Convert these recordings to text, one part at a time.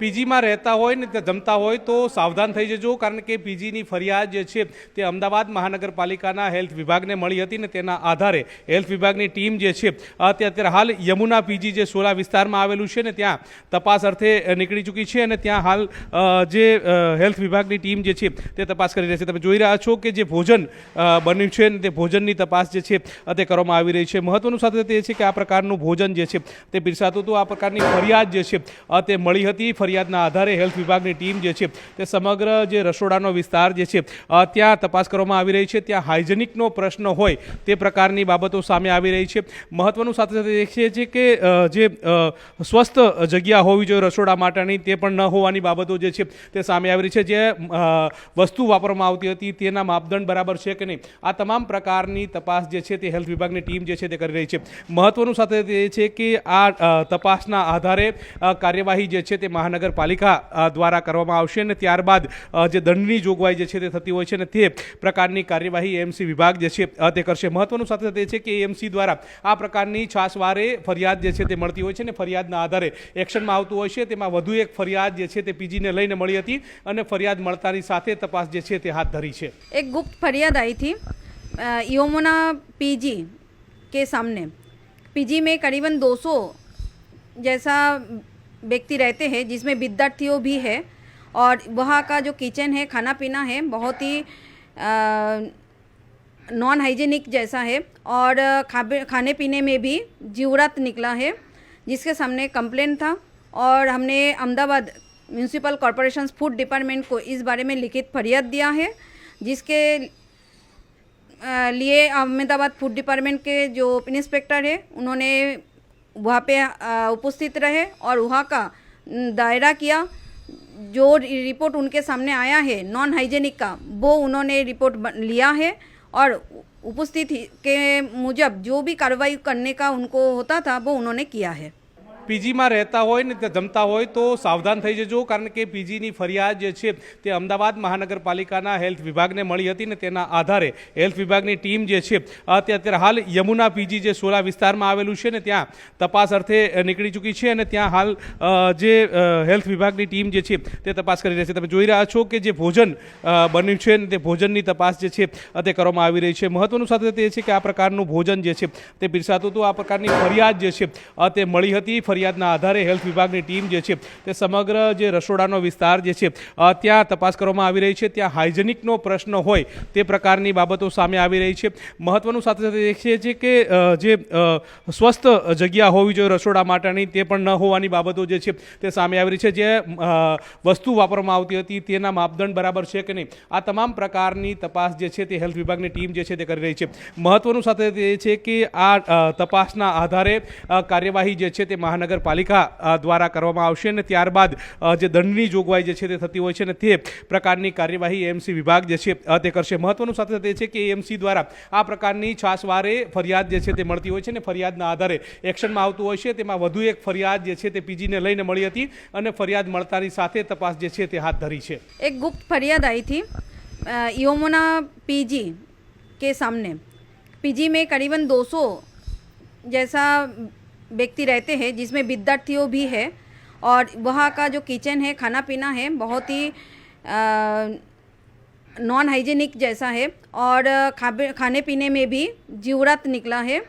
પીજીમાં રહેતા હોય ને જમતા હોય તો સાવધાન થઈ જજો, કારણ કે પીજીની ફરિયાદ જે છે તે અમદાવાદ મહાનગરપાલિકાના હેલ્થ વિભાગને મળી હતી ને તેના આધારે હેલ્થ વિભાગની ટીમ જે છે તે અત્યારે હાલ યમુના પીજી જે સોલા વિસ્તારમાં આવેલું છે ને ત્યાં તપાસ અર્થે નીકળી ચૂકી છે અને ત્યાં હાલ જે હેલ્થ વિભાગની ટીમ જે છે તે તપાસ કરી રહી છે. તમે જોઈ રહ્યા છો કે જે ભોજન બન્યું છે ને તે ભોજનની તપાસ જે છે તે કરવામાં આવી રહી છે. મહત્વનું સાથે તે છે કે આ પ્રકારનું ભોજન જે છે તે પીરસાતું હતું. આ પ્રકારની ફરિયાદ જે છે તે મળી હતી. ફરિયાદના આધારે હેલ્થ વિભાગની ટીમ જે છે તે સમગ્ર જે રસોડાનો વિસ્તાર જે છે ત્યાં તપાસ કરવામાં આવી રહી છે. ત્યાં હાઇજેનિકનો પ્રશ્ન હોય તે પ્રકારની બાબતો સામે આવી રહી છે. મહત્વનું સાથે સાથે એ છે કે જે સ્વસ્થ જગ્યા હોવી જોઈએ રસોડા માટેની તે પણ ન હોવાની બાબતો જે છે તે સામે આવી રહી છે. જે વસ્તુ વાપરવામાં આવતી હતી તેના માપદંડ બરાબર છે કે નહીં? આ તમામ પ્રકારની તપાસ જે છે તે હેલ્થ વિભાગની ટીમ જે છે તે કરી રહી છે. મહત્વનું સાથે એ છે કે આ તપાસના આધારે કાર્યવાહી જે છે તે મહાનગરપાલિકા અ, દ્વારા કરવામાં આવશે અને ત્યારબાદ અ, જે દંડની જોગવાઈ જે છે તે થતી હોય છે અને તે પ્રકારની કાર્યવાહી એમસી વિભાગ જે છે અ, તે કરશે મહત્વનું સાથે સાથે એ છે કે એમસી દ્વારા આ પ્રકારની છાસવારે ફરિયાદ જે છે તે મળતી હોય છે ને ફરિયાદના આધારે એક્શનમાં આવતું હોય છે તેમાં વધુ એક ફરિયાદ જે છે તે પીજીને લઈને મળી હતી અને ફરિયાદ મળતાની સાથે તપાસ જે છે તે હાથ ધરી છે एक गुप्त फरियाद आई थी अ, योमुना पीजी के सामने पीजी में करीबन 200 जैसा व्यक्ति रहते हैं, जिसमें विद्यार्थियों भी है, और वहाँ का जो किचन है खाना पीना है, बहुत ही नॉन हाइजीनिक जैसा है, और खाने पीने में भी जीवरत निकला है, जिसके सामने कंप्लेन था, और हमने Ahmedabad municipal corporation food department को इस बारे में लिखित फरियाद दिया है, जिसके लिए अहमदाबाद फ़ूड डिपार्टमेंट के जो इंस्पेक्टर है, उन्होंने वहाँ पे उपस्थित रहे और वहाँ का दायरा किया। जो रिपोर्ट उनके सामने आया है नॉन हाइजेनिक का, वो उन्होंने रिपोर्ट लिया है और उपस्थित के मुजब जो भी कार्रवाई करने का उनको होता था, वो उन्होंने किया है। પીજીમાં રહેતા હોય ને તે જમતા હોય તો સાવધાન થઈ જજો, કારણ કે પીજીની ફરિયાદ જે છે તે અમદાવાદ મહાનગરપાલિકાના હેલ્થ વિભાગને મળી હતી ને તેના આધારે હેલ્થ વિભાગની ટીમ જે છે તે અત્યારે હાલ યમુના પીજી જે સોલા વિસ્તારમાં આવેલું છે ને ત્યાં તપાસ અર્થે નીકળી ચૂકી છે અને ત્યાં હાલ જે હેલ્થ વિભાગની ટીમ જે છે તે તપાસ કરી રહી છે. તમે જોઈ રહ્યા છો કે જે ભોજન બન્યું છે ને તે ભોજનની તપાસ જે છે તે કરવામાં આવી રહી છે. મહત્વનું સાથે તે છે કે આ પ્રકારનું ભોજન જે છે તે પીરસાતું હતું. આ પ્રકારની ફરિયાદ જે છે તે મળી હતી. ફરિયાદના આધારે હેલ્થ વિભાગની ટીમ જે છે તે સમગ્ર જે રસોડાનો વિસ્તાર જે છે ત્યાં તપાસ કરવામાં આવી રહી છે. ત્યાં હાઇજેનિકનો પ્રશ્ન હોય તે પ્રકારની બાબતો સામે આવી રહી છે. મહત્વનું સાથે સાથે એ છે કે જે સ્વસ્થ જગ્યા હોવી જોઈએ રસોડા માટેની તે પણ ન હોવાની બાબતો જે છે તે સામે આવી રહી છે. જે વસ્તુ વાપરવામાં આવતી હતી તેના માપદંડ બરાબર છે કે નહીં? આ તમામ પ્રકારની તપાસ જે છે તે હેલ્થ વિભાગની ટીમ જે છે તે કરી રહી છે. મહત્વનું સાથે તે છે કે આ તપાસના આધારે કાર્યવાહી જે છે તે મહાનગરપાલિકા અ, દ્વારા કરવામાં આવશે અને ત્યારબાદ અ, જે દંડની જોગવાઈ જે છે તે થતી હોય છે અને તે પ્રકારની કાર્યવાહી એમસી વિભાગ જે છે અ, તે કરશે મહત્વનું સાથે સાથે એ છે કે એમસી દ્વારા આ પ્રકારની છાસવારે ફરિયાદ જે છે તે મળતી હોય છે ને ફરિયાદના આધારે એક્શનમાં આવતું હોય છે તેમાં વધુ એક ફરિયાદ જે છે તે પીજીને લઈને મળી હતી અને ફરિયાદ મળતાની સાથે તપાસ જે છે તે હાથ ધરી છે एक गुप्त फरियाद आई थी अ, योमुना पीजी के सामने पीजी में करीबन 200 जैसा व्यक्ति रहते हैं, जिसमें विद्यार्थियों भी है, और वहाँ का जो किचन है खाना पीना है, बहुत ही नॉन हाइजीनिक जैसा है, और खाबे खाने पीने में भी जीवरात निकला है,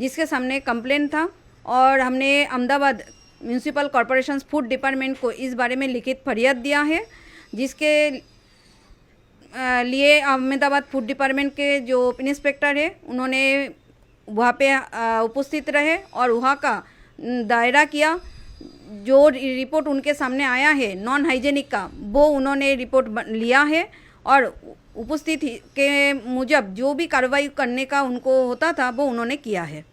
जिसके सामने कंप्लेन था, और हमने Ahmedabad municipal corporation food department को इस बारे में लिखित फरियाद दिया है, जिसके लिए अहमदाबाद फ़ूड डिपार्टमेंट के जो इंस्पेक्टर है, उन्होंने वहाँ पे उपस्थित रहे और वहाँ का दायरा किया। जो रिपोर्ट उनके सामने आया है, नॉन हाइजेनिक का, वो उन्होंने रिपोर्ट लिया है और उपस्थित के मुजब जो भी कार्रवाई करने का उनको होता था, वो उन्होंने किया है।